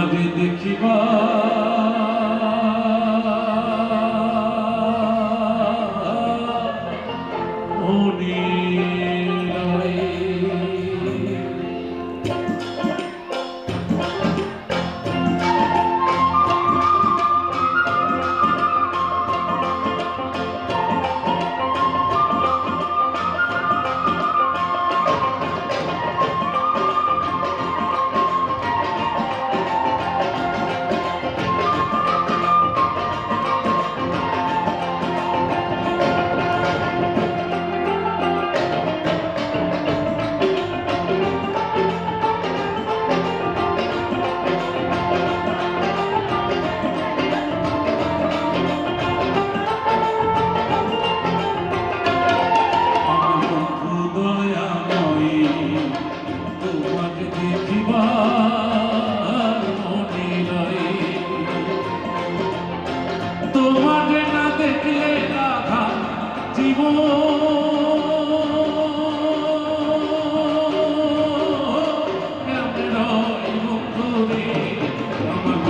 তোমারে দেখিবা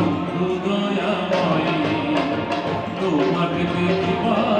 বন্ধু দয়াময় তোমাকে দেখিবার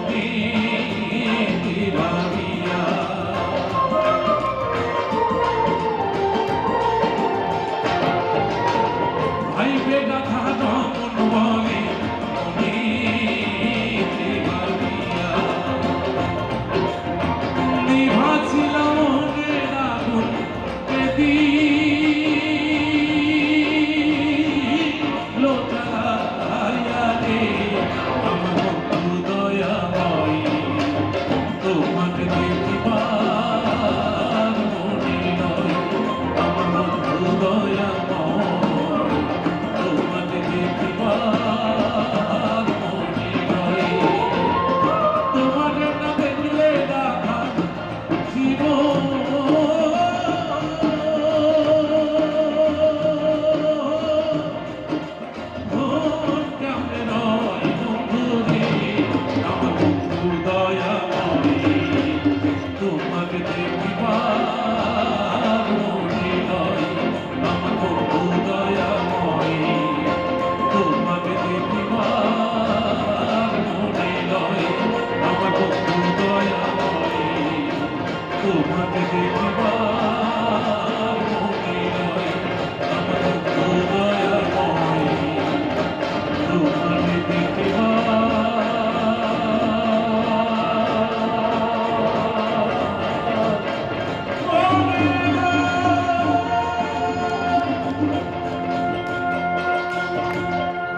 মনে তোমাকে দেখবার